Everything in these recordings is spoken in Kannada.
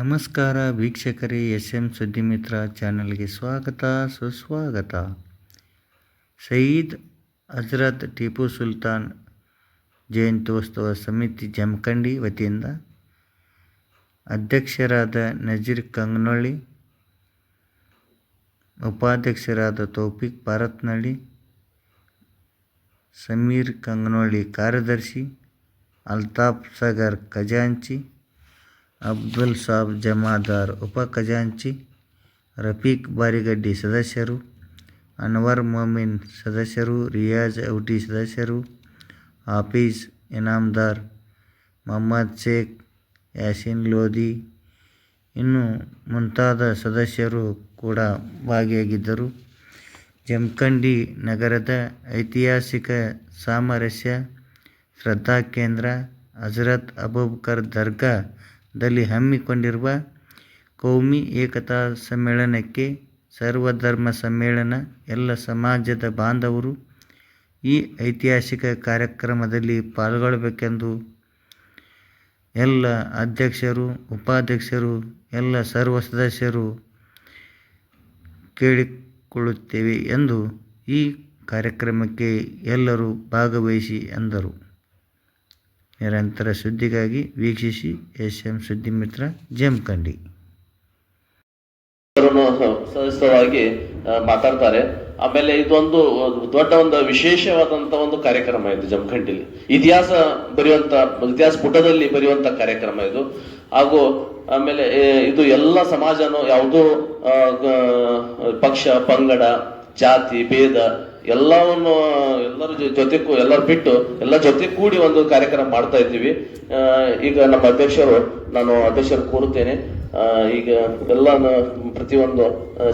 ನಮಸ್ಕಾರ ವೀಕ್ಷಕರೇ ಎಸ್ ಎಂ ಸುದ್ದಿಮಿತ್ರ ಚಾನಲ್ಗೆ ಸ್ವಾಗತ, ಸುಸ್ವಾಗತ. ಸಯೀದ್ ಹಜರತ್ ಟಿಪ್ಪು ಸುಲ್ತಾನ್ ಜಯಂತ್ಯೋತ್ಸವ ಸಮಿತಿ ಜಮಖಂಡಿ ವತಿಯಿಂದ ಅಧ್ಯಕ್ಷರಾದ ನಜೀರ್ ಕಂಗ್ನೊಳ್ಳಿ, ಉಪಾಧ್ಯಕ್ಷರಾದ ತೌಫಿಕ್ ಭಾರತ್ನಳ್ಳಿ, ಸಮೀರ್ ಕಂಗ್ನೊಳ್ಳಿ ಕಾರ್ಯದರ್ಶಿ, ಅಲ್ತಾಫ್ ಸಾಗರ್ ಖಜಾಂಚಿ ಅಬ್ದುಲ್ ಸಾಬ್ ಜಮಾದಾರ್, ಉಪ ಖಜಾಂಚಿ ರಫೀಕ್ ಬಾರಿಗಡ್ಡಿ ಸದಸ್ಯರು, ಅನ್ವರ್ ಮೊಮಿನ್ ಸದಸ್ಯರು, ರಿಯಾಜ್ ಔಟಿ ಸದಸ್ಯರು, ಹಾಫೀಜ್ ಇನಾಮ್ದಾರ್, ಮೊಹಮ್ಮದ್ ಶೇಖ್, ಯಾಸಿನ್ ಲೋಧಿ ಇನ್ನು ಮುಂತಾದ ಸದಸ್ಯರು ಕೂಡ ಭಾಗಿಯಾಗಿದ್ದರು. ಜಮಖಂಡಿ ನಗರದ ಐತಿಹಾಸಿಕ ಸಾಮರಸ್ಯ ಶ್ರದ್ಧಾ ಕೇಂದ್ರ, ಹಜರತ್ ಅಬೂಬಕರ್ ದರ್ಗಾದಲ್ಲಿ ಹಮ್ಮಿಕೊಂಡಿರುವ ಕೌಮಿ ಏಕತಾ ಸಮ್ಮೇಳನಕ್ಕೆ ಸರ್ವಧರ್ಮ ಸಮ್ಮೇಳನ ಎಲ್ಲ ಸಮಾಜದ ಬಾಂಧವರು ಈ ಐತಿಹಾಸಿಕ ಕಾರ್ಯಕ್ರಮದಲ್ಲಿ ಪಾಲ್ಗೊಳ್ಳಬೇಕೆಂದು ಎಲ್ಲ ಅಧ್ಯಕ್ಷರು, ಉಪಾಧ್ಯಕ್ಷರು, ಎಲ್ಲ ಸರ್ವ ಸದಸ್ಯರು ಕೇಳಿಕೊಳ್ಳುತ್ತೇವೆ ಎಂದು ಈ ಕಾರ್ಯಕ್ರಮಕ್ಕೆ ಎಲ್ಲರೂ ಭಾಗವಹಿಸಿ ಎಂದರು. ನಿರಂತರ ಸುದ್ದಿಗಾಗಿ ವೀಕ್ಷಿಸಿ ಎಸ್ ಎಂ ಸುದ್ದಿಮಿತ್ರ ಜಮಖಂಡಿ ಸದಸ್ಯವಾಗಿ ಮಾತಾಡ್ತಾರೆ. ಆಮೇಲೆ ಇದೊಂದು ದೊಡ್ಡ ಒಂದು ವಿಶೇಷವಾದಂತ ಒಂದು ಕಾರ್ಯಕ್ರಮ ಇದು ಜಮಖಂಡಿಲಿ ಇತಿಹಾಸ ಬರೆಯುವಂತ, ಇತಿಹಾಸ ಪುಟದಲ್ಲಿ ಬರೆಯುವಂತ ಕಾರ್ಯಕ್ರಮ ಇದು. ಹಾಗೂ ಆಮೇಲೆ ಇದು ಎಲ್ಲ ಸಮಾಜನೂ ಯಾವುದೋ ಪಕ್ಷ, ಪಂಗಡ, ಜಾತಿ, ಭೇದ ಎಲ್ಲವನ್ನು, ಎಲ್ಲರ ಜೊತೆ ಎಲ್ಲರೂ ಬಿಟ್ಟು, ಎಲ್ಲ ಜೊತೆ ಕೂಡಿ ಒಂದು ಕಾರ್ಯಕ್ರಮ ಮಾಡ್ತಾ ಇದ್ದೀವಿ. ಈಗ ನಮ್ಮ ಅಧ್ಯಕ್ಷರು, ನಾನು ಅಧ್ಯಕ್ಷರು ಕೋರುತ್ತೇನೆ. ಈಗ ಎಲ್ಲ ಪ್ರತಿಯೊಂದು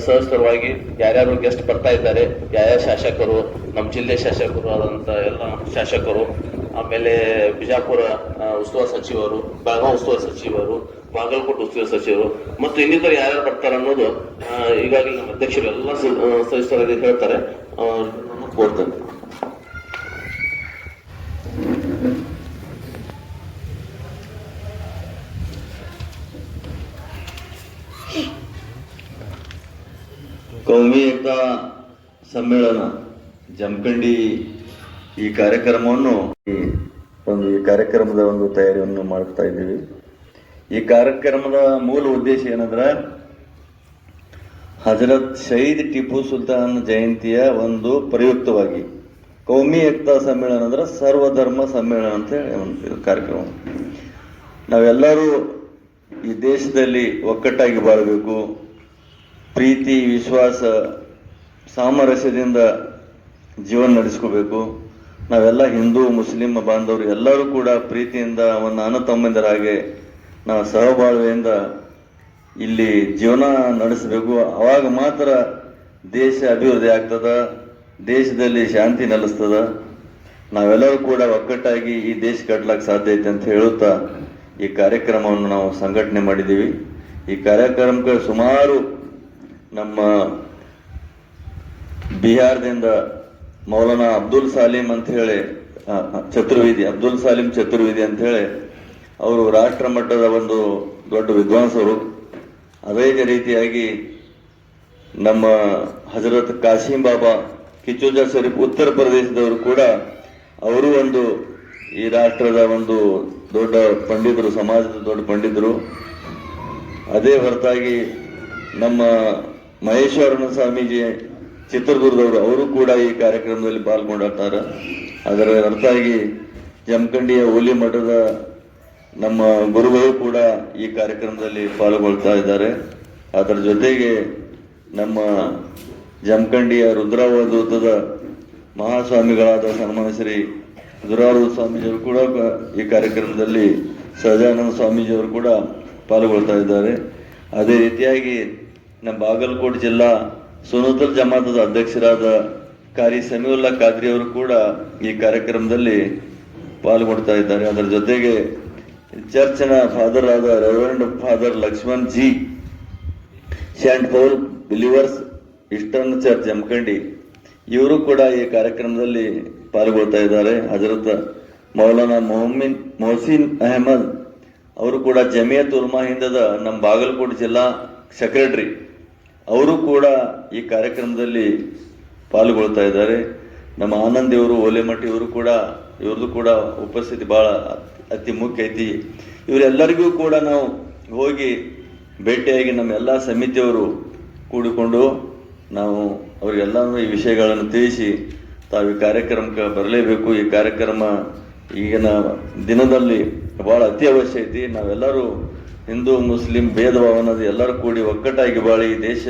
ಸಹಸ್ಥರವಾಗಿ ಯಾರ್ಯಾರು ಗೆಸ್ಟ್ ಬರ್ತಾ ಇದ್ದಾರೆ, ಯಾರ್ಯಾರ ಶಾಸಕರು, ನಮ್ಮ ಜಿಲ್ಲೆ ಶಾಸಕರು ಆದಂಥ ಎಲ್ಲ ಶಾಸಕರು, ಆಮೇಲೆ ಬಿಜಾಪುರ ಉಸ್ತುವಾರಿ ಸಚಿವರು ಬೆಳಗಾವಿ ಉಸ್ತುವಾರಿ ಸಚಿವರು, ಬಾಗಲಕೋಟೆ ಉಸ್ತುವಾರಿ ಸಚಿವರು, ಮತ್ತು ಇನ್ನಿತರ ಯಾರ್ಯಾರು ಬರ್ತಾರೆ ಅನ್ನೋದು ಈಗಾಗಲೇ ನಮ್ಮ ಅಧ್ಯಕ್ಷರು ಎಲ್ಲ ಸದಸ್ಯರಲ್ಲಿ ಹೇಳ್ತಾರೆ ಕೋರ್ತೇನೆ ಕೌಮಿ ಏಕತಾ ಸಮ್ಮೇಳನ ಜಮಖಂಡಿ ಈ ಕಾರ್ಯಕ್ರಮವನ್ನು ಒಂದು ಈ ಕಾರ್ಯಕ್ರಮದ ಒಂದು ತಯಾರಿಯನ್ನು ಮಾಡ್ತಾ ಇದ್ದೀವಿ. ಈ ಕಾರ್ಯಕ್ರಮದ ಮೂಲ ಉದ್ದೇಶ ಏನಂದ್ರೆ ಹಜರತ್ ಶಹೀದ್ ಟಿಪ್ಪು ಸುಲ್ತಾನ್ ಜಯಂತಿಯ ಒಂದು ಪ್ರಯುಕ್ತವಾಗಿ. ಕೌಮಿ ಏಕ್ತಾ ಸಮ್ಮೇಳನ ಅಂದ್ರೆ ಸರ್ವಧರ್ಮ ಸಮ್ಮೇಳನ ಅಂತ ಹೇಳಿ ಕಾರ್ಯಕ್ರಮ. ನಾವೆಲ್ಲರೂ ಈ ದೇಶದಲ್ಲಿ ಒಕ್ಕಟ್ಟಾಗಿ ಬಾಳಬೇಕು. ಪ್ರೀತಿ, ವಿಶ್ವಾಸ, ಸಾಮರಸ್ಯದಿಂದ ಜೀವನ ನಡೆಸ್ಕೋಬೇಕು. ನಾವೆಲ್ಲ ಹಿಂದೂ, ಮುಸ್ಲಿಂ ಬಾಂಧವರು ಎಲ್ಲರೂ ಕೂಡ ಪ್ರೀತಿಯಿಂದ ಅವನ ಅಣ್ಣ ತಮ್ಮಂದರಾಗೆ ನಾವು ಸಹಬಾಳ್ವೆಯಿಂದ ಇಲ್ಲಿ ಜೀವನ ನಡೆಸಬೇಕು. ಅವಾಗ ಮಾತ್ರ ದೇಶ ಅಭಿವೃದ್ಧಿ ಆಗ್ತದ, ದೇಶದಲ್ಲಿ ಶಾಂತಿ ನೆಲೆಸ್ತದ. ನಾವೆಲ್ಲರೂ ಕೂಡ ಒಕ್ಕಟ್ಟಾಗಿ ಈ ದೇಶ ಕಟ್ಲಕ್ಕೆ ಸಾಧ್ಯ ಐತೆ ಅಂತ ಹೇಳುತ್ತಾ ಈ ಕಾರ್ಯಕ್ರಮವನ್ನು ನಾವು ಸಂಘಟನೆ ಮಾಡಿದ್ದೀವಿ. ಈ ಕಾರ್ಯಕ್ರಮಕ್ಕೆ ಸುಮಾರು ನಮ್ಮ ಬಿಹಾರದಿಂದ ಮೌಲಾನಾ ಅಬ್ದುಲ್ ಸಾಲಿಂ ಅಂತ ಹೇಳಿ ಚತುರ್ವೇದಿ, ಅಬ್ದುಲ್ ಸಾಲಿಂ ಚತುರ್ವೇದಿ ಅಂತ ಹೇಳಿ, ಅವರು ರಾಷ್ಟ್ರ ಮಟ್ಟದ ಒಂದು ದೊಡ್ಡ ವಿದ್ವಾಂಸರು. ಅದೇ ರೀತಿಯಾಗಿ ನಮ್ಮ ಹಜರತ್ ಕಾಸಿಂ ಬಾಬಾ ಕಿಚೋಜಾ ಶರೀಫ್ ಉತ್ತರ ಪ್ರದೇಶದವರು ಕೂಡ ಅವರು ಒಂದು ಈ ರಾಷ್ಟ್ರದ ಒಂದು ದೊಡ್ಡ ಪಂಡಿತರು, ಸಮಾಜದ ದೊಡ್ಡ ಪಂಡಿತರು. ಅದೇ ಹೊರತಾಗಿ ನಮ್ಮ ಮಹೇಶ್ವರನ ಸ್ವಾಮೀಜಿ ಚಿತ್ರದುರ್ಗದವರು, ಅವರು ಕೂಡ ಈ ಕಾರ್ಯಕ್ರಮದಲ್ಲಿ ಪಾಲ್ಗೊಂಡಿರ್ತಾರೆ ಅದರ ಹೊರತಾಗಿ ಜಮಖಂಡಿಯ ಹೋಲಿ ಮಠದ ನಮ್ಮ ಗುರುಗಳು ಕೂಡ ಈ ಕಾರ್ಯಕ್ರಮದಲ್ಲಿ ಪಾಲ್ಗೊಳ್ತಾ ಇದ್ದಾರೆ. ಅದರ ಜೊತೆಗೆ ನಮ್ಮ ಜಮಖಂಡಿಯ ರುದ್ರಾವಧೂತದ ಮಹಾಸ್ವಾಮಿಗಳಾದ ಸನ್ಮಾನ ಶ್ರೀ ರುದ್ರಾವಧೂತ ಸ್ವಾಮೀಜಿಯವರು ಕೂಡ ಈ ಕಾರ್ಯಕ್ರಮದಲ್ಲಿ ಸಹಜಾನಂದ ಸ್ವಾಮೀಜಿಯವರು ಕೂಡ ಪಾಲ್ಗೊಳ್ತಾ ಇದ್ದಾರೆ. ಅದೇ ರೀತಿಯಾಗಿ ನಮ್ಮ ಬಾಗಲಕೋಟೆ ಜಿಲ್ಲಾ ಸುನೂತಲ್ ಜಮಾತದ ಅಧ್ಯಕ್ಷರಾದ ಕಾರಿ ಸಮೀವುಲ್ಲಾ ಖಾದ್ರಿ ಅವರು ಕೂಡ ಈ ಕಾರ್ಯಕ್ರಮದಲ್ಲಿ ಪಾಲ್ಗೊಳ್ತಾ ಇದ್ದಾರೆ. ಅದರ ಜೊತೆಗೆ ಚರ್ಚ್ನ ಫಾದರ್ ಆದ reverend father Lakshman ji saint Paul believers eastern church Jamkhandi ಇವರು ಕೂಡ ಈ ಕಾರ್ಯಕ್ರಮದಲ್ಲಿ ಪಾಲ್ಗೊಳ್ತಾ ಇದ್ದಾರೆ. ಹಜರತ್ ಮೌಲಾನಾ ಮೊಹಮ್ಮಿನ್ ಮೊಹಸಿನ್ ಅಹಮದ್ ಅವರು ಕೂಡ ಜಮಿಯತ್ ಉಲ್ಮಾ ಹಿಂದದ ನಮ್ಮ ಬಾಗಲಕೋಟೆ ಜಿಲ್ಲಾ ಸೆಕ್ರೆಟರಿ ಅವರು ಕೂಡ ಈ ಕಾರ್ಯಕ್ರಮದಲ್ಲಿ ಪಾಲ್ಗೊಳ್ತಾ ಇದ್ದಾರೆ. ನಮ್ಮ ಆನಂದ್ ಇವರು, ಓಲೆಮಟ್ಟಿ ಇವರು ಕೂಡ ಇವ್ರದ್ದು ಕೂಡ ಉಪಸ್ಥಿತಿ ಬಹಳ ಅತಿ ಮುಖ್ಯ ಐತಿ. ಇವರೆಲ್ಲರಿಗೂ ಕೂಡ ನಾವು ಹೋಗಿ ಭೇಟಿಯಾಗಿ ನಮ್ಮ ಎಲ್ಲ ಸಮಿತಿಯವರು ಕೂಡಿಕೊಂಡು ನಾವು ಅವರಿಗೆಲ್ಲನೂ ಈ ವಿಷಯಗಳನ್ನು ತಿಳಿಸಿ ತಾವು ಈ ಕಾರ್ಯಕ್ರಮಕ್ಕೆ ಬರಲೇಬೇಕು. ಈ ಕಾರ್ಯಕ್ರಮ ಈಗಿನ ದಿನದಲ್ಲಿ ಬಹಳ ಅತಿ ಅವಶ್ಯ ಐತಿ. ನಾವೆಲ್ಲರೂ ಹಿಂದೂ, ಮುಸ್ಲಿಂ ಅನ್ನೋದು ಎಲ್ಲರೂ ಕೂಡಿ ಒಕ್ಕಟ್ಟಾಗಿ ಬಾಳಿ ದೇಶ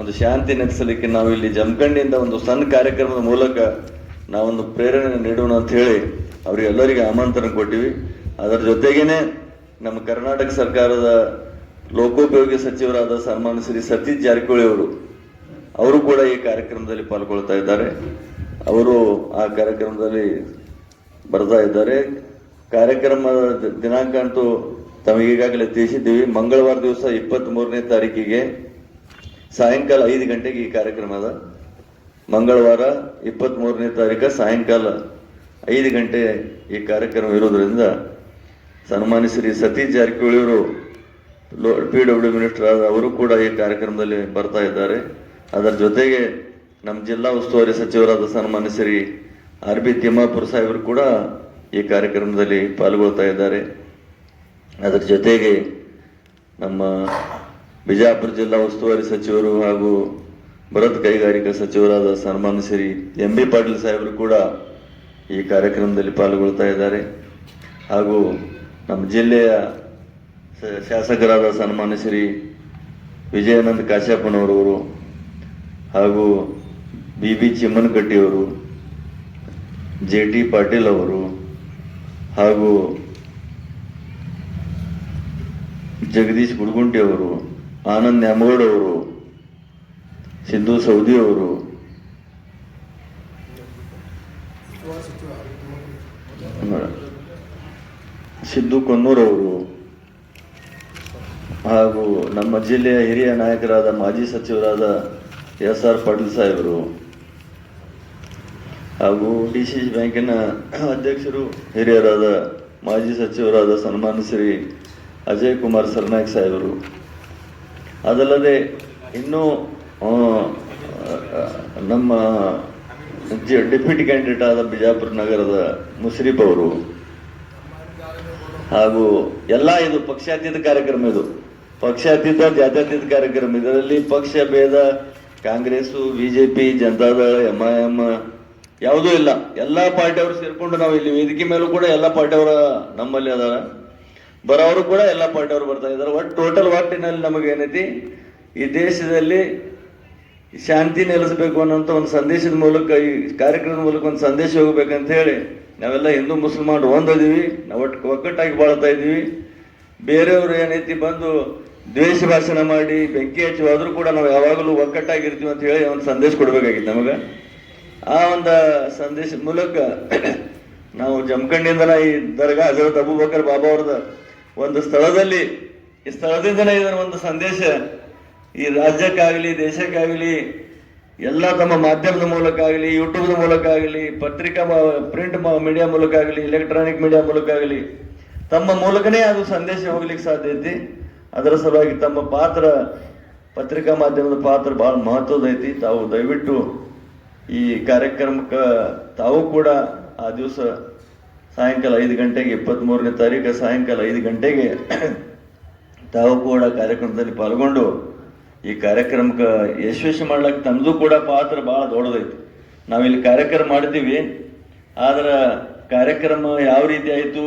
ಒಂದು ಶಾಂತಿ ನೆಲೆಸಲಿಕ್ಕೆ ನಾವು ಇಲ್ಲಿ ಜಮಖಂಡಿಯಿಂದ ಒಂದು ಸಣ್ಣ ಕಾರ್ಯಕ್ರಮದ ಮೂಲಕ ನಾವೊಂದು ಪ್ರೇರಣೆ ನೀಡೋಣ ಅಂತ ಹೇಳಿ ಅವರಿಗೆಲ್ಲರಿಗೆ ಆಮಂತ್ರಣ ಕೊಟ್ಟಿವಿ. ಅದರ ಜೊತೆಗೇನೆ ನಮ್ಮ ಕರ್ನಾಟಕ ಸರ್ಕಾರದ ಲೋಕೋಪಯೋಗಿ ಸಚಿವರಾದ ಸನ್ಮಾನ್ಯ ಶ್ರೀ ಸತೀಶ್ ಜಾರಕಿಹೊಳಿ ಅವರು ಅವರು ಕೂಡ ಈ ಕಾರ್ಯಕ್ರಮದಲ್ಲಿ ಪಾಲ್ಗೊಳ್ತಾ ಇದ್ದಾರೆ. ಅವರು ಆ ಕಾರ್ಯಕ್ರಮದಲ್ಲಿ ಬರ್ತಾ ಇದ್ದಾರೆ. ಕಾರ್ಯಕ್ರಮದ ದಿನಾಂಕ ಅಂತೂ ತಮಗೀಗಾಗಲೇ ತಿಳಿಸಿದ್ದೀವಿ. ಮಂಗಳವಾರ ದಿವಸ ಇಪ್ಪತ್ತ್ ಮೂರನೇ ತಾರೀಕಿಗೆ ಸಾಯಂಕಾಲ ಐದು ಗಂಟೆಗೆ ಈ ಕಾರ್ಯಕ್ರಮದ ಮಂಗಳವಾರ ಇಪ್ಪತ್ತ್ ಮೂರನೇ ತಾರೀಕು ಸಾಯಂಕಾಲ ಐದು ಗಂಟೆ ಈ ಕಾರ್ಯಕ್ರಮ ಇರೋದರಿಂದ ಸನ್ಮಾನ್ಯ ಶ್ರೀ ಸತೀಶ್ ಜಾರಕಿಹೊಳಿ ಅವರು ಪಿ ಡಬ್ಲ್ಯೂ ಮಿನಿಸ್ಟರ್ ಆದ ಅವರು ಕೂಡ ಈ ಕಾರ್ಯಕ್ರಮದಲ್ಲಿ ಬರ್ತಾ ಇದ್ದಾರೆ. ಅದರ ಜೊತೆಗೆ ನಮ್ಮ ಜಿಲ್ಲಾ ಉಸ್ತುವಾರಿ ಸಚಿವರಾದ ಸನ್ಮಾನ್ಯ ಶ್ರೀ ಆರ್ ಬಿ ತಿಮ್ಮಾಪುರ ಸಾಹೇಬರು ಕೂಡ ಈ ಕಾರ್ಯಕ್ರಮದಲ್ಲಿ ಪಾಲ್ಗೊಳ್ತಾ ಇದ್ದಾರೆ. ಅದರ ಜೊತೆಗೆ ನಮ್ಮ ಬಿಜಾಪುರ ಜಿಲ್ಲಾ ಉಸ್ತುವಾರಿ ಸಚಿವರು ಹಾಗೂ ಬೃಹತ್ ಕೈಗಾರಿಕಾ ಸಚಿವರಾದ ಸನ್ಮಾನ್ಯ ಶ್ರೀ ಎಂ ಬಿ ಪಾಟೀಲ್ ಸಾಹೇಬರು ಕೂಡ ಈ ಕಾರ್ಯಕ್ರಮದಲ್ಲಿ ಪಾಲ್ಗೊಳ್ತಾ ಇದ್ದಾರೆ. ಹಾಗೂ ನಮ್ಮ ಜಿಲ್ಲೆಯ ಶಾಸಕರಾದ ಸನ್ಮಾನ್ಯ ಶ್ರೀ ವಿಜಯಾನಂದ ಕಾಶ್ಯಪ್ಪನವರವರು ಹಾಗೂ ಬಿ ಬಿ ಚಿಮ್ಮನಕಟ್ಟಿಯವರು, ಜೆ ಟಿ ಪಾಟೀಲ್ ಅವರು ಹಾಗೂ ಜಗದೀಶ್ ಗುಡ್ಗುಂಟಿ ಅವರು, ಆನಂದ್ ನ್ಯಾಮಗೌಡ ಅವರು ಸಿದ್ದು ಸೌದಿ ಅವರು ಸಿದ್ದು ಕೊನ್ನೂರ್ ಅವರು ಹಾಗೂ ನಮ್ಮ ಜಿಲ್ಲೆಯ ಹಿರಿಯ ನಾಯಕರಾದ ಮಾಜಿ ಸಚಿವರಾದ ಎಸ್ ಆರ್ ಪಾಟೀಲ್ ಸಾಹೇಬರು ಹಾಗೂ ಡಿ ಸಿ ಬ್ಯಾಂಕಿನ ಅಧ್ಯಕ್ಷರು, ಹಿರಿಯರಾದ ಮಾಜಿ ಸಚಿವರಾದ ಸನ್ಮಾನ ಶ್ರೀ ಅಜಯ್ ಕುಮಾರ್ ಸರ್ನಾಯಕ್ ಸಾಹೇಬರು. ಅದಲ್ಲದೆ ಇನ್ನೂ ನಮ್ಮ ಜಿ- ಡೆಪ್ಯೂಟಿ ಕ್ಯಾಂಡಿಡೇಟ್ ಆದ ಬಿಜಾಪುರ ನಗರದ ಮುಸ್ರೀಫ್ ಅವರು ಹಾಗೂ ಎಲ್ಲ ಇದು ಪಕ್ಷಾತೀತ ಕಾರ್ಯಕ್ರಮ ಇದು. ಪಕ್ಷಾತೀತ, ಜಾತ್ಯತೀತ ಕಾರ್ಯಕ್ರಮ. ಇದರಲ್ಲಿ ಪಕ್ಷ ಭೇದ, Congress, BJP Janata Dal M I M ಯಾವುದೂ ಇಲ್ಲ. ಎಲ್ಲ ಪಾರ್ಟಿಯವರು ಸೇರಿಕೊಂಡು ನಾವು ಇಲ್ಲಿ ವೇದಿಕೆ ಮೇಲೂ ಕೂಡ ಎಲ್ಲ ಪಾರ್ಟಿಯವರ ನಮ್ಮಲ್ಲಿ ಅದಾರ. ಬರೋರು ಕೂಡ ಎಲ್ಲ ಪಾರ್ಟಿಯವರು ಬರ್ತಾ ಇದ್ದಾರೆ. ಒಟ್ಟು ಟೋಟಲ್ ಒಟ್ಟಿನಲ್ಲಿ ನಮಗೇನೈತಿ? ಈ ದೇಶದಲ್ಲಿ ಶಾಂತಿ ನೆಲೆಸಬೇಕು ಅನ್ನೋಂಥ ಒಂದು ಸಂದೇಶದ ಮೂಲಕ, ಈ ಕಾರ್ಯಕ್ರಮದ ಮೂಲಕ ಒಂದು ಸಂದೇಶ ಹೋಗ್ಬೇಕಂತ ಹೇಳಿ ನಾವೆಲ್ಲ ಹಿಂದೂ ಮುಸಲ್ಮಾನ್ ಒಂದದೀವಿ ನಾವು ಒಟ್ಟು ಒಕ್ಕಟ್ಟಾಗಿ ಬಾಳ್ತಾ ಇದ್ದೀವಿ. ಬೇರೆಯವರು ಏನೈತಿ ಬಂದು ದ್ವೇಷ ಭಾಷಣ ಮಾಡಿ, ಬೆಂಕಿ ಹಚ್ಚಿ ಹೋದ್ರೂ ಕೂಡ ನಾವು ಯಾವಾಗಲೂ ಒಕ್ಕಟ್ಟಾಗಿರ್ತೀವಿ ಅಂತ ಹೇಳಿ ಒಂದು ಸಂದೇಶ ಕೊಡಬೇಕಾಗಿತ್ತು ನಮಗೆ. ಆ ಒಂದು ಸಂದೇಶದ ಮೂಲಕ ನಾವು ಜಮಖಂಡಿಂದನ ಈ ದರ್ಗಾ ಹಜರತ್ ಅಬೂಬಕರ್ ಬಾಬಾ ಅವ್ರದ ಒಂದು ಸ್ಥಳದಲ್ಲಿ, ಈ ಸ್ಥಳದಿಂದನೇ ಇದರ ಒಂದು ಸಂದೇಶ ಈ ರಾಜ್ಯಕ್ಕಾಗಲಿ, ದೇಶಕ್ಕಾಗಲಿ, ಎಲ್ಲ ತಮ್ಮ ಮಾಧ್ಯಮದ ಮೂಲಕ ಆಗಲಿ ಯೂಟ್ಯೂಬ್ನ ಮೂಲಕ ಆಗಲಿ ಪತ್ರಿಕಾ ಪ್ರಿಂಟ್ ಮೀಡಿಯಾ ಮೂಲಕ ಆಗಲಿ ಎಲೆಕ್ಟ್ರಾನಿಕ್ ಮೀಡಿಯಾ ಮೂಲಕ ಆಗಲಿ ತಮ್ಮ ಮೂಲಕನೇ ಅದು ಸಂದೇಶ ಹೋಗ್ಲಿಕ್ಕೆ ಸಾಧ್ಯ ಐತಿ. ಅದರ ಸಲುವಾಗಿ ತಮ್ಮ ಪಾತ್ರ, ಪತ್ರಿಕಾ ಮಾಧ್ಯಮದ ಪಾತ್ರ ಬಹಳ ಮಹತ್ವದ ಐತಿ. ತಾವು ದಯವಿಟ್ಟು ಈ ಕಾರ್ಯಕ್ರಮಕ್ಕೆ ತಾವು ಕೂಡ ಆ ದಿವಸ ಸಾಯಂಕಾಲ ಐದು ಗಂಟೆಗೆ ಇಪ್ಪತ್ತ್ ಮೂರನೇ ತಾರೀಕು ಸಾಯಂಕಾಲ ಐದು ಗಂಟೆಗೆ ತಾವು ಕೂಡ ಕಾರ್ಯಕ್ರಮದಲ್ಲಿ ಪಾಲ್ಗೊಂಡು ಈ ಕಾರ್ಯಕ್ರಮಕ್ಕೆ ಯಶಸ್ವಿ ಮಾಡ್ಲಿಕ್ಕೆ ತಮ್ಮದು ಕೂಡ ಪಾತ್ರ ಬಹಳ ದೊಡ್ಡದೈತಿ. ನಾವಿಲ್ಲಿ ಕಾರ್ಯಕ್ರಮ ಮಾಡ್ತೀವಿ. ಆದ್ರೆ ಕಾರ್ಯಕ್ರಮ ಯಾವ ರೀತಿ ಆಯಿತು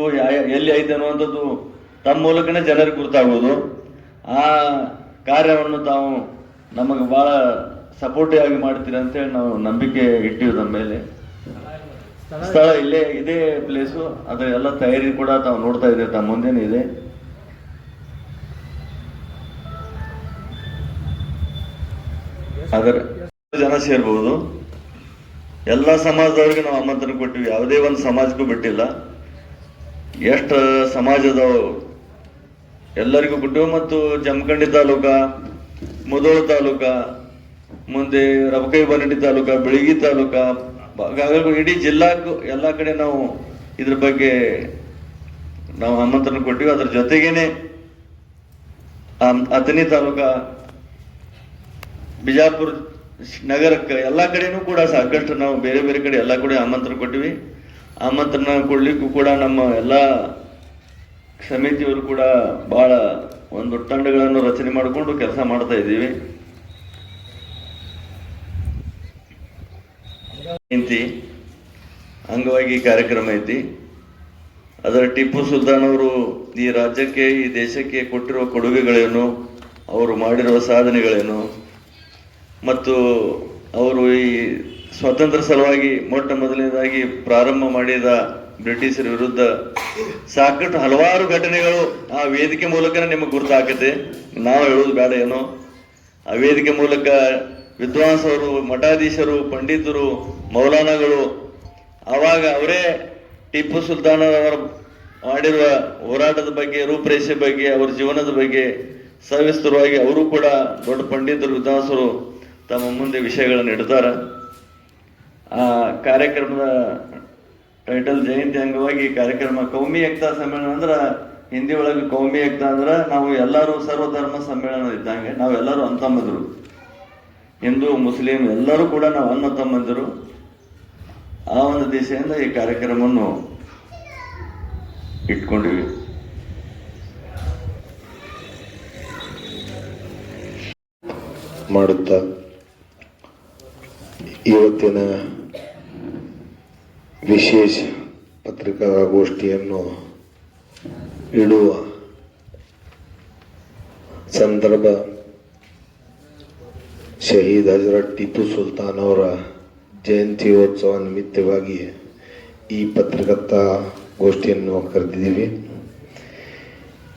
ಎಲ್ಲಿ ಆಯ್ತು ಅನ್ನುವಂಥದ್ದು ತಮ್ಮ ಮೂಲಕನೇ ಜನರಿಗೆ ಗುರ್ತಾಗೋದು ಆ ಕಾರ್ಯವನ್ನು ತಾವು ನಮಗೆ ಬಹಳ ಸಪೋರ್ಟಿವ್ ಆಗಿ ಮಾಡ್ತೀರಿ ಅಂತೇಳಿ ನಾವು ನಂಬಿಕೆ ಇಟ್ಟಿವಿ ನಮ್ಮ ಮೇಲೆ. ಸ್ಥಳ ಇಲ್ಲೇ ಇದೇ ಪ್ಲೇಸು ಅದರ ಎಲ್ಲ ತಯಾರಿ ಕೂಡ ತಾವು ನೋಡ್ತಾ ಇದ್ದೀವಿ. ತಮ್ಮ ಮುಂದೆನೇ ಅದರ ಜನ ಸೇರ್ಬೋದು. ಎಲ್ಲ ಸಮಾಜದವ್ರಿಗೆ ನಾವು ಆಮಂತ್ರಣ ಕೊಟ್ಟಿವಿ. ಯಾವುದೇ ಒಂದು ಸಮಾಜಕ್ಕೂ ಬಿಟ್ಟಿಲ್ಲ. ಎಷ್ಟು ಸಮಾಜದವು ಎಲ್ಲರಿಗೂ ಬಿಟ್ಟು ಮತ್ತು ಜಮಖಂಡಿ ತಾಲೂಕ, ಮುದೋಳ ತಾಲೂಕ, ಮುಂದೆ ರಬಕೈ ಬನ್ನಡಿ ತಾಲೂಕ, ಬೆಳಗಿ ತಾಲೂಕ ಇಡೀ ಜಿಲ್ಲಾಕ್ಕೂ ಎಲ್ಲ ಕಡೆ ನಾವು ಇದ್ರ ಬಗ್ಗೆ ನಾವು ಆಮಂತ್ರಣ ಕೊಟ್ಟಿವಿ. ಅದ್ರ ಜೊತೆಗೇನೆ ಅಥಣಿ ತಾಲೂಕ ಬಿಜಾಪುರ ನಗರಕ್ಕೆ ಎಲ್ಲ ಕಡೆನೂ ಕೂಡ ಸಾಕಷ್ಟು ನಾವು ಬೇರೆ ಬೇರೆ ಕಡೆ ಎಲ್ಲ ಕಡೆ ಆಮಂತ್ರಣ ಕೊಟ್ಟಿವಿ. ಆಮಂತ್ರಣ ಕೊಡ್ಲಿಕ್ಕೂ ಕೂಡ ನಮ್ಮ ಎಲ್ಲ ಸಮಿತಿಯವರು ಕೂಡ ಬಹಳ ಒಂದು ತಂಡಗಳನ್ನು ರಚನೆ ಮಾಡಿಕೊಂಡು ಕೆಲಸ ಮಾಡ್ತಾ ಇದ್ದೀವಿ. ಅಂಗವಾಗಿ ಕಾರ್ಯಕ್ರಮ ಐತಿ. ಅದರ ಟಿಪ್ಪು ಸುಲ್ತಾನ್ ಅವರು ಈ ರಾಜ್ಯಕ್ಕೆ, ಈ ದೇಶಕ್ಕೆ ಕೊಟ್ಟಿರುವ ಕೊಡುಗೆಗಳೇನು, ಅವರು ಮಾಡಿರುವ ಸಾಧನೆಗಳೇನು ಮತ್ತು ಅವರು ಈ ಸ್ವಾತಂತ್ರ್ಯ ಸಲುವಾಗಿ ಮೊಟ್ಟ ಮೊದಲನೇದಾಗಿ ಪ್ರಾರಂಭ ಮಾಡಿದ ಬ್ರಿಟಿಷರ ವಿರುದ್ಧ ಸಾಕಷ್ಟು ಹಲವಾರು ಘಟನೆಗಳು ಆ ವೇದಿಕೆ ಮೂಲಕ ನಿಮಗೆ ಗುರುತಾಕತೆ ನಾವು ಹೇಳೋದು ಬೇಡ ಏನೋ. ಆ ವೇದಿಕೆ ಮೂಲಕ ವಿದ್ವಾಂಸರು, ಮಠಾಧೀಶರು, ಪಂಡಿತರು, ಮೌಲಾನಗಳು, ಆವಾಗ ಅವರೇ ಟಿಪ್ಪು ಸುಲ್ತಾನ್ ಅವರ ಮಾಡಿರುವ ಹೋರಾಟದ ಬಗ್ಗೆ, ರೂಪರೇಷೆ ಬಗ್ಗೆ, ಅವರ ಜೀವನದ ಬಗ್ಗೆ ಸವಿಸ್ತರವಾಗಿ ಅವರು ಕೂಡ ದೊಡ್ಡ ಪಂಡಿತರು, ವಿದ್ವಾಂಸರು ತಮ್ಮ ಮುಂದೆ ವಿಷಯಗಳನ್ನು ಇಡ್ತಾರೆ. ಆ ಕಾರ್ಯಕ್ರಮದ ಟೈಟಲ್ ಜಯಂತಿ ಅಂಗವಾಗಿ ಕಾರ್ಯಕ್ರಮ ಕೌಮಿ ಏಕ್ತಾ ಸಮ್ಮೇಳನ ಅಂದ್ರೆ ಹಿಂದಿ ಒಳಗೆ ಕೌಮಿ ಏಕ್ತಾ ಅಂದ್ರೆ ನಾವು ಎಲ್ಲರೂ ಸರ್ವಧರ್ಮ ಸಮ್ಮೇಳನ ಇದ್ದಂಗೆ ನಾವೆಲ್ಲರೂ ಅಂತಮ್ಮಂದರು ಹಿಂದೂ, ಮುಸ್ಲಿಂ ಎಲ್ಲರೂ ಕೂಡ ನಾವು ಅನ್ನ ತಮ್ಮಂದಿರು. ಆ ಒಂದು ದಿಶೆಯಿಂದ ಈ ಕಾರ್ಯಕ್ರಮವನ್ನು ಇಟ್ಕೊಂಡಿವಿ. ಮಾಡುತ್ತಾ? ಇವತ್ತಿನ ವಿಶೇಷ ಪತ್ರಿಕಾಗೋಷ್ಠಿಯನ್ನು ಇಡುವ ಸಂದರ್ಭ ಶಹೀದ್ ಹಜರತ್ ಟಿಪ್ಪು ಸುಲ್ತಾನ್ ಅವರ ಜಯಂತ್ಯೋತ್ಸವ ನಿಮಿತ್ತವಾಗಿ ಈ ಪತ್ರಕರ್ತಾ ಗೋಷ್ಠಿಯನ್ನು ಕರೆದಿದ್ದೀವಿ.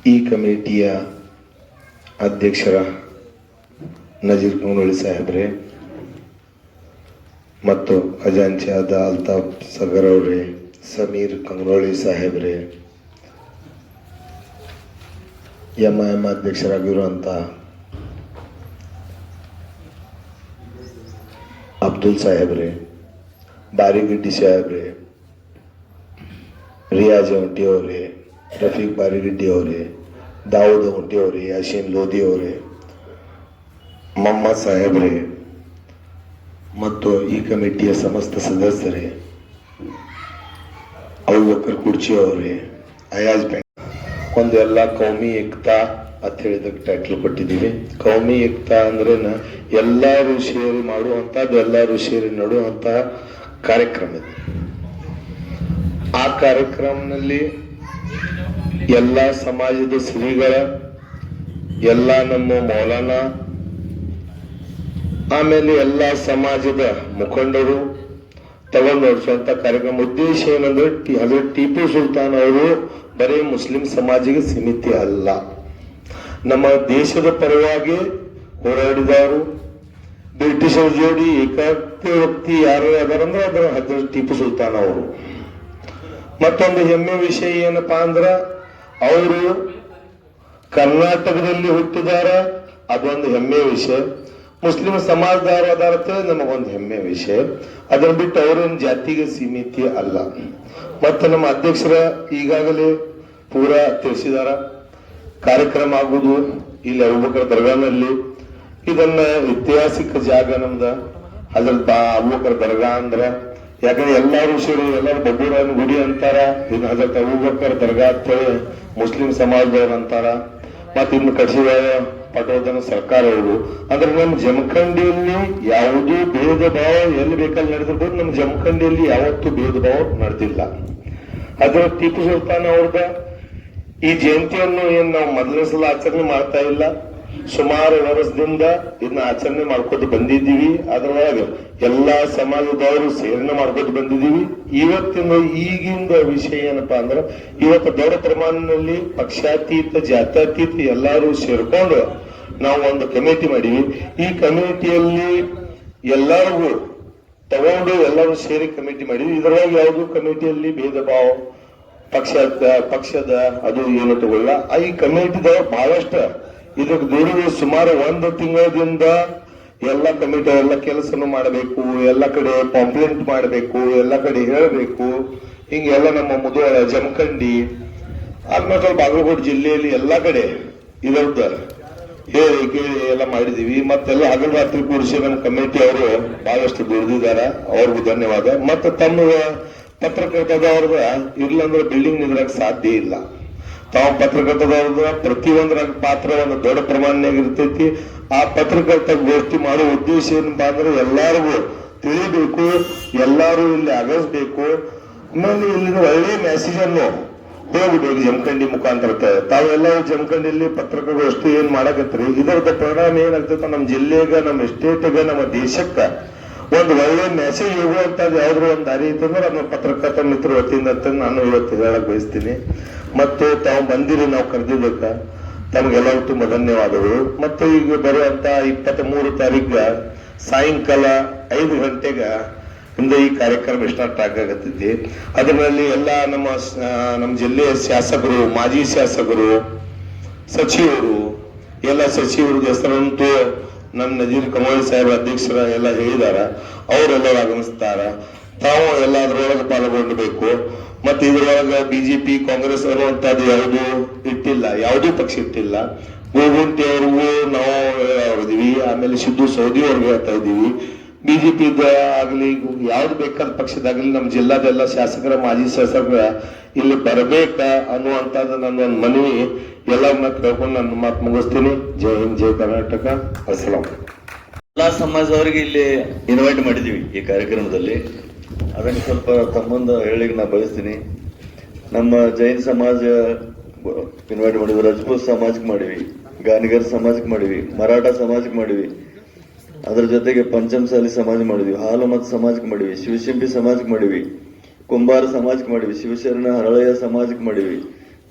ಈ ಕಮಿಟಿಯ ಅಧ್ಯಕ್ಷರ ನಜೀರ್ ಕುಂಗಳಿ ಸಾಹೇಬ್ರೆ ಮತ್ತು ಖಜಾಂಚಿಯಾದ ಅಲ್ತಾಫ್ ಸಗರ್ ಅವರೇ ಸಮೀರ್ ಕಂಗ್ರೋಳಿ ಸಾಹೇಬ್ರೆ, ಎಂ ಐ ಎಂ ಅಧ್ಯಕ್ಷರಾಗಿರುವಂಥ ಅಬ್ದುಲ್ ಸಾಹೇಬ್ರೆ ಬಾರಿಗಿಡ್ಡಿ ಸಾಹೇಬ್ರೆ, ರಿಯಾಜ್ ಹೊಂಟಿ ಅವರೇ, ರಫೀಕ್ ಬಾರಿಗಿಡ್ಡಿ ಅವರೇ, ದಾವೂದ್ ಹೊಂಟಿ ಅವರೇ, ಯಾಶೀನ್ ಲೋಧಿ ಅವರೇ, ಮೊಹಮ್ಮದ್ ಸಾಹೇಬ್ರೆ ಮತ್ತು ಈ ಕಮಿಟಿಯ ಸಮಸ್ತ ಸದಸ್ಯರೇ ಅಬೂಬಕರ್ ಕುರ್ಚಿ ಅವರೇ, ಅಯಾಜ್ ಒಂದು ಎಲ್ಲ ಕೌಮಿ ಏಕ್ತಾ ಅಂತ ಹೇಳಿದಕ್ಕೆ ಟೈಟ್ಲ್ ಕೊಟ್ಟಿದ್ದೀವಿ. ಕೌಮಿ ಏಕ್ತಾ ಅಂದ್ರೆ ಎಲ್ಲರೂ ಸೇರಿ ಮಾಡುವಂಥದ್ದು, ಎಲ್ಲರೂ ಸೇರಿ ನಡುವಂಥ ಕಾರ್ಯಕ್ರಮ ಇದು. ಆ ಕಾರ್ಯಕ್ರಮದಲ್ಲಿ ಎಲ್ಲ ಸಮಾಜದ ಶ್ರೀಗಳ ಎಲ್ಲ ನಮ್ಮ ಮೌಲಾನ ಆಮೇಲೆ ಎಲ್ಲ ಸಮಾಜದ ಮುಖಂಡರು ತಗೊಂಡು ನಡೆಸುವಂತ ಕಾರ್ಯಕ್ರಮ. ಉದ್ದೇಶ ಏನಂದ್ರೆ ಅದು ಟಿಪ್ಪು ಸುಲ್ತಾನ್ ಅವರು ಬರೀ ಮುಸ್ಲಿಂ ಸಮಾಜಿಗೆ ಸೀಮಿತ ಅಲ್ಲ. ನಮ್ಮ ದೇಶದ ಪರವಾಗಿ ಹೋರಾಡಿದವರು, ಬ್ರಿಟಿಷರ ಜೋಡಿ ಏಕಾಗ್ರ ವ್ಯಕ್ತಿ ಯಾರು ಅದರಂದ್ರೆ ಅದರ ಹದ್ರ ಟಿಪು ಸುಲ್ತಾನ್ ಅವರು. ಮತ್ತೊಂದು ಹೆಮ್ಮೆ ವಿಷಯ ಏನಪ್ಪಾ ಅಂದ್ರ, ಅವರು ಕರ್ನಾಟಕದಲ್ಲಿ ಹುಟ್ಟಿದಾರ, ಅದೊಂದು ಹೆಮ್ಮೆ ವಿಷಯ. ಮುಸ್ಲಿಂ ಸಮಾಜದವರು ಅದಾರತ್ತೆ ನಮಗೊಂದು ಹೆಮ್ಮೆ ವಿಷಯ. ಅದನ್ನ ಬಿಟ್ಟು ಅವರೊಂದು ಜಾತಿಗೆ ಸೀಮಿತ ಅಲ್ಲ. ಮತ್ತೆ ನಮ್ಮ ಅಧ್ಯಕ್ಷರ ಈಗಾಗಲೇ ಪೂರಾ ತಿಳಿಸಿದಾರ. ಕಾರ್ಯಕ್ರಮ ಆಗುವುದು ಇಲ್ಲಿ ಅಬೂಬಕರ್ ದರ್ಗಾನಲ್ಲಿ. ಇದನ್ನ ಐತಿಹಾಸಿಕ ಜಾಗ ನಮ್ದ. ಅದ್ರ ಅಬೂಬಕರ್ ದರ್ಗಾ ಅಂದ್ರ. ಯಾಕಂದ್ರೆ ಎಲ್ಲಾರು ಸೇರಿ ಎಲ್ಲರೂ ಬಬ್ಬೂರ ಗುಡಿ ಅಂತಾರ. ಇದು ಹಜರತ್ ಅಬೂಬಕರ್ ದರ್ಗಾ ಅಂತೇಳಿ ಮುಸ್ಲಿಂ ಸಮಾಜದವ್ರು ಅಂತಾರ. ಮತ್ತೆ ಇನ್ನು ಕಟ್ಟಿಸಿದ ಪಟೋದನ ಸರ್ಕಾರ ಅವರು ಅಂದ್ರೆ ನಮ್ಮ ಜಮಖಂಡಿಯಲ್ಲಿ ಯಾವುದೇ ಭೇದ ಭಾವ ಎಲ್ಲಿ ಬೇಕಲ್ಲಿ ನಡೆದಿರ್ಬೋದು ನಮ್ಮ ಜಮಖಂಡಿಯಲ್ಲಿ ಯಾವತ್ತೂ ಭೇದ ಭಾವ ನಡೆದಿಲ್ಲ. ಅದ್ರ ಟಿಪ್ಪು ಸುಲ್ತಾನ್ ಅವ್ರದ ಈ ಜಯಂತಿಯನ್ನು ಏನ್ ನಾವು ಮೊದಲನೇ ಸಲ ಆಚರಣೆ ಮಾಡ್ತಾ ಇಲ್ಲ. ಸುಮಾರು ವರ್ಷದಿಂದ ಇದನ್ನ ಆಚರಣೆ ಮಾಡ್ಕೊತ ಬಂದಿದ್ದೀವಿ. ಅದರೊಳಗೆ ಎಲ್ಲಾ ಸಮಾಜದವರು ಸೇವನೆ ಮಾಡ್ಕೊಂಡು ಬಂದಿದ್ದೀವಿ. ಇವತ್ತಿನ ಈಗಿಂದ ವಿಷಯ ಏನಪ್ಪಾ ಅಂದ್ರೆ, ಇವತ್ತು ದೊಡ್ಡ ಪ್ರಮಾಣದಲ್ಲಿ ಪಕ್ಷಾತೀತ, ಜಾತ್ಯಾತೀತ ಎಲ್ಲರೂ ಸೇರ್ಕೊಂಡು ನಾವು ಒಂದು ಕಮಿಟಿ ಮಾಡಿವಿ. ಈ ಕಮಿಟಿಯಲ್ಲಿ ಎಲ್ಲರಿಗೂ ತಗೊಂಡು ಎಲ್ಲರೂ ಸೇರಿ ಕಮಿಟಿ ಮಾಡಿ ಇದರೊಳಗೆ ಯಾವುದು ಕಮಿಟಿಯಲ್ಲಿ ಭೇದ ಭಾವ, ಪಕ್ಷದ ಪಕ್ಷದ ಅದು ಏನು ತಗೊಳ್ಳ ಈ ಕಮಿಟಿದಾಗ ಬಹಳಷ್ಟು ಇದಕ್ಕೆ ದೂರ ಸುಮಾರು ಒಂದು ತಿಂಗಳದಿಂದ ಎಲ್ಲ ಕಮಿಟಿ ಎಲ್ಲ ಕೆಲಸನು ಮಾಡಬೇಕು, ಎಲ್ಲ ಕಡೆ ಪಾಂಪ್ಲೆಂಟ್ ಮಾಡಬೇಕು, ಎಲ್ಲ ಕಡೆ ಹೇಳಬೇಕು. ಹಿಂಗೆಲ್ಲ ನಮ್ಮ ಮುದ ಜಮಖಂಡಿ ಆಲ್ಮೋಸ್ಟ್ ಆಲ್ ಬಾಗಲಕೋಟೆ ಜಿಲ್ಲೆಯಲ್ಲಿ ಎಲ್ಲ ಕಡೆ ಇದರದ್ದು. ಹೇಳಿ ಕೇಳಿ ಎಲ್ಲ ಮಾಡಿದೀವಿ. ಮತ್ತೆಲ್ಲ ಹಗಲು ರಾತ್ರಿ ಕೂಡಿಸಿ ಕಮಿಟಿ ಅವರು ಬಹಳಷ್ಟು ದುಡಿದಿದ್ದಾರೆ. ಅವ್ರಿಗೂ ಧನ್ಯವಾದ. ಮತ್ತೆ ತಮ್ಮ ಪತ್ರಕರ್ತದವ್ರದ ಇರ್ಲಂದ್ರೆ ಬಿಲ್ಡಿಂಗ್ ನಿದ್ರಕ್ ಸಾಧ್ಯ ಇಲ್ಲ. ತಾವು ಪತ್ರಕರ್ತದವ್ರದ ಪ್ರತಿಯೊಂದರ ಪಾತ್ರ ಒಂದು ದೊಡ್ಡ ಪ್ರಮಾಣನಾಗ ಇರ್ತೈತಿ. ಆ ಪತ್ರಕರ್ತ ಗೋಷ್ಠಿ ಮಾಡೋ ಉದ್ದೇಶ ಏನಪ್ಪ ಅಂದ್ರೆ ಎಲ್ಲಾರಿಗೂ ತಿಳಿಬೇಕು, ಎಲ್ಲಾರು ಇಲ್ಲಿ ಅಗಸ್ಬೇಕು ಆಮೇಲೆ ಇಲ್ಲಿ ಒಳ್ಳೆ ಮೆಸೇಜ್ ಹೋಗ್ಬಿಡ್ಬೇಕು ಜಮಖಂಡಿ ಮುಖಾಂತರ ತಾವೆಲ್ಲ ಜಮಖಂಡಿಯಲ್ಲಿ ಪತ್ರಿಕಾಗೋಷ್ಠಿ ಏನ್ ಮಾಡಕತ್ರಿ ಇದರದ ಪರಿಣಾಮ ಏನಾಗ್ತದ ನಮ್ಮ ಜಿಲ್ಲೆಗ, ನಮ್ಮ ಸ್ಟೇಟ್ಗ ನಮ್ಮ ದೇಶಕ್ಕ ಒಂದು ಒಳ್ಳೆ ಮೆಸೇಜ್ ಹೋಗುವಂತದ್ದು ಯಾವ್ದ್ರ ಒಂದು ದಾರಿ ಇತ್ತಂದ್ರೆ ನಮ್ಮ ಪತ್ರಕರ್ತ ಮಿತ್ರ ವತಿಯಿಂದ ಅಂತ ನಾನು ಇವತ್ತು ಹೇಳಕ್ ಬಯಸ್ತೀನಿ. ಮತ್ತು ತಾವು ಬಂದಿರಿ, ನಾವು ಕರೆದಿದ್ದಕ್ಕ ತಮಗೆಲ್ಲರೂ ತುಂಬಾ ಧನ್ಯವಾದಗಳು. ಮತ್ತು ಈಗ ಬರುವಂತ ಇಪ್ಪತ್ತ್ ಮೂರು ತಾರೀಕ ಸಾಯಂಕಾಲ ಐದು ಗಂಟೆಗ ಇಂದ ಈ ಕಾರ್ಯಕ್ರಮ ಸ್ಟಾರ್ಟ್ ಆಗತ್ತೈತಿ ಅದರಲ್ಲಿ ಎಲ್ಲ ನಮ್ಮ ನಮ್ಮ ಜಿಲ್ಲೆಯ ಶಾಸಕರು, ಮಾಜಿ ಶಾಸಕರು, ಸಚಿವರು, ಎಲ್ಲ ಸಚಿವರು ಹೆಸರಂತೂ ನಮ್ಮ ನಜೀರ್ ಕಮಲ್ ಸಾಹೇಬ್ ಅಧ್ಯಕ್ಷರ ಎಲ್ಲ ಹೇಳಿದಾರ. ಅವರೆಲ್ಲರೂ ಆಗಮಿಸ್ತಾರ. ತಾವು ಎಲ್ಲ ಅದರೊಳಗೆ ಪಾಲ್ಗೊಳ್ಳಬೇಕು ಮತ್ತೆ ಇದರೊಳಗೆ ಬಿಜೆಪಿ ಕಾಂಗ್ರೆಸ್ ಅನ್ನುವಂಥದ್ದು ಯಾವುದು ಇಟ್ಟಿಲ್ಲ, ಯಾವುದೂ ಪಕ್ಷ ಇಟ್ಟಿಲ್ಲ. ಗೋಗುಂಟಿ ಅವ್ರಿಗೂ ನಾವು ಆಮೇಲೆ ಸಿದ್ದು ಸೌದಿ ಅವ್ರಿಗೆ ಹೇಳ್ತಾ ಇದೀವಿ ಬಿಜೆಪಿ ಆಗಲಿ, ಯಾವ್ದು ಬೇಕಾದ ಪಕ್ಷದಾಗಲಿ ನಮ್ಮ ಜಿಲ್ಲಾದೆಲ್ಲ ಶಾಸಕರ, ಮಾಜಿ ಶಾಸಕರ ಇಲ್ಲಿ ಬರಬೇಕ ಅನ್ನುವಂಥದ್ದು ನನ್ನ ಒಂದು ಮನವಿ. ಎಲ್ಲರನ್ನ ಕೇಳ್ಕೊಂಡು ನನ್ನ ಮಾತು ಮುಗಿಸ್ತೀನಿ. ಜೈ ಹಿಂದ್, ಜೈ ಕರ್ನಾಟಕ. ಅಸ್ಲಾಂ ಎಲ್ಲ ಸಮಾಜದವರಿಗೆ ಇಲ್ಲಿ ಇನ್ವೈಟ್ ಮಾಡಿದೀವಿ ಈ ಕಾರ್ಯಕ್ರಮದಲ್ಲಿ. ಅದನ್ನು ಸ್ವಲ್ಪ ತಮ್ಮಂದ ಹೇಳಿಗೆ ನಾ ಬಯಸ್ತೀನಿ. ನಮ್ಮ ಜೈನ್ ಸಮಾಜ ಇನ್ವೈಟ್ ಮಾಡಿದ್ವಿ ರಜಪೂತ್ ಸಮಾಜಕ್ಕೆ ಮಾಡಿವಿ ಗಾನಿಗರ್ ಸಮಾಜಕ್ಕೆ ಮಾಡಿವಿ ಮರಾಠ ಸಮಾಜಕ್ಕೆ ಮಾಡಿವಿ ಅದ್ರ ಜೊತೆಗೆ ಪಂಚಮಸಾಲಿ ಸಮಾಜ ಮಾಡಿದ್ವಿ ಹಾಲು ಮತ್ತು ಸಮಾಜಕ್ಕೆ ಮಾಡಿವಿ ಶಿವಶಿಂಪಿ ಸಮಾಜಕ್ಕೆ ಮಾಡಿವಿ ಕುಂಬಾರ ಸಮಾಜಕ್ಕೆ ಮಾಡಿವಿ ಶಿವಶರಣ ಹರಳಯ್ಯ ಸಮಾಜಕ್ಕೆ ಮಾಡಿವಿ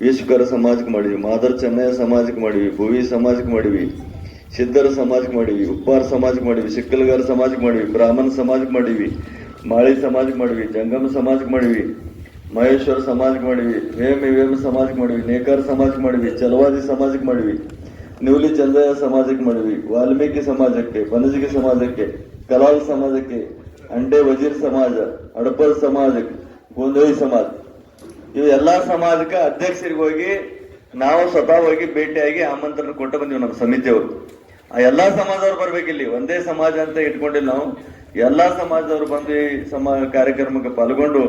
ಈಶ್ವರ ಸಮಾಜಕ್ಕೆ ಮಾಡಿವಿ ಮಾದರ್ ಚೆನ್ನಯ್ಯ ಸಮಾಜಕ್ಕೆ ಮಾಡಿವಿ ಭುವಿ ಸಮಾಜಕ್ಕೆ ಮಾಡಿವಿ ಸಿದ್ಧರ ಸಮಾಜಕ್ಕೆ ಮಾಡಿವಿ ಉಪ್ಪಾರ ಸಮಾಜಕ್ಕೆ ಮಾಡಿವಿ ಸಿಕ್ಕಲ್ಗಾರ ಸಮಾಜಕ್ಕೆ ಮಾಡಿವಿ ಬ್ರಾಹ್ಮಣ ಸಮಾಜಕ್ಕೆ ಮಾಡಿವಿ ಮಾಳಿ ಸಮಾಜಕ್ಕೆ ಮಾಡಿವಿ ಜಂಗಮ ಸಮಾಜಕ್ಕೆ ಮಾಡಿವಿ ಮಹೇಶ್ವರ ಸಮಾಜಕ್ಕೆ ಮಾಡಿವಿ ವೇಮ ವೇಮ ಸಮಾಜಕ್ಕೆ ಮಾಡಿವಿ ನೇಕಾರ ಸಮಾಜಕ್ಕೆ ಮಾಡಿವಿ ಚಲವಾದಿ ಸಮಾಜಕ್ಕೆ ಮಾಡಿವಿ ನಿವ್ಲಿ ಚಂದಯ್ಯ ಸಮಾಜಕ್ಕೆ ಮಾಡಿವಿ ವಾಲ್ಮೀಕಿ ಸಮಾಜಕ್ಕೆ, ಬನಜಿಗೆ ಸಮಾಜಕ್ಕೆ, ಕಲಾಲ್ ಸಮಾಜಕ್ಕೆ, ಅಂಡೆ ವಜೀರ್ ಸಮಾಜ ಅಡಪರ್ ಸಮಾಜಕ್ಕೆ ಗೋಂದೋಯಿ ಸಮಾಜ. ಇವು ಎಲ್ಲಾ ಸಮಾಜಕ್ಕೆ ಅಧ್ಯಕ್ಷರಿಗೆ ಹೋಗಿ ನಾವು ಸ್ವತಃ ಹೋಗಿ ಭೇಟಿಯಾಗಿ ಆಮಂತ್ರಣ ಕೊಟ್ಟು ಬಂದಿವಿ ನಮ್ಮ ಸಮಿತಿಯವರು ಆ ಎಲ್ಲಾ ಸಮಾಜದವ್ರು ಬರ್ಬೇಕಿಲ್ಲಿ ಒಂದೇ ಸಮಾಜ ಅಂತ ಇಟ್ಕೊಂಡಿಲ್ಲ ನಾವು. ಎಲ್ಲಾ ಸಮಾಜದವ್ರು ಬಂದು ಈ ಸಮಾ ಕಾರ್ಯಕ್ರಮಕ್ಕೆ ಪಾಲ್ಗೊಂಡು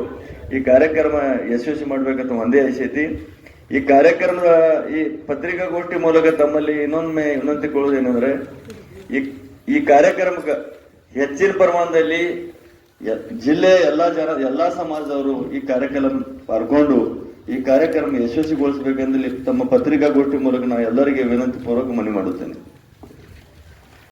ಈ ಕಾರ್ಯಕ್ರಮ ಯಶಸ್ವಿ ಮಾಡ್ಬೇಕಂತ ಒಂದೇ ಐತಿ ಈ ಕಾರ್ಯಕ್ರಮದ ಈ ಪತ್ರಿಕಾಗೋಷ್ಠಿ ಮೂಲಕ ತಮ್ಮಲ್ಲಿ ಇನ್ನೊಮ್ಮೆ ಏನಂದ್ರೆ, ಈ ಈ ಕಾರ್ಯಕ್ರಮಕ್ಕೆ ಹೆಚ್ಚಿನ ಪ್ರಮಾಣದಲ್ಲಿ ಜಿಲ್ಲೆ ಎಲ್ಲಾ ಜನ, ಎಲ್ಲಾ ಸಮಾಜದವರು ಈ ಕಾರ್ಯಕ್ರಮ ಪಾಲ್ಗೊಂಡು ಈ ಕಾರ್ಯಕ್ರಮ ಯಶಸ್ವಿಗೊಳಿಸಬೇಕೆಂದಲ್ಲಿ ತಮ್ಮ ಪತ್ರಿಕಾಗೋಷ್ಠಿ ಮೂಲಕ ನಾನು ಎಲ್ಲರಿಗೆ ವಿನಂತಿ ಪೂರ್ವಕ ಮನವಿ ಮಾಡುತ್ತೇನೆ.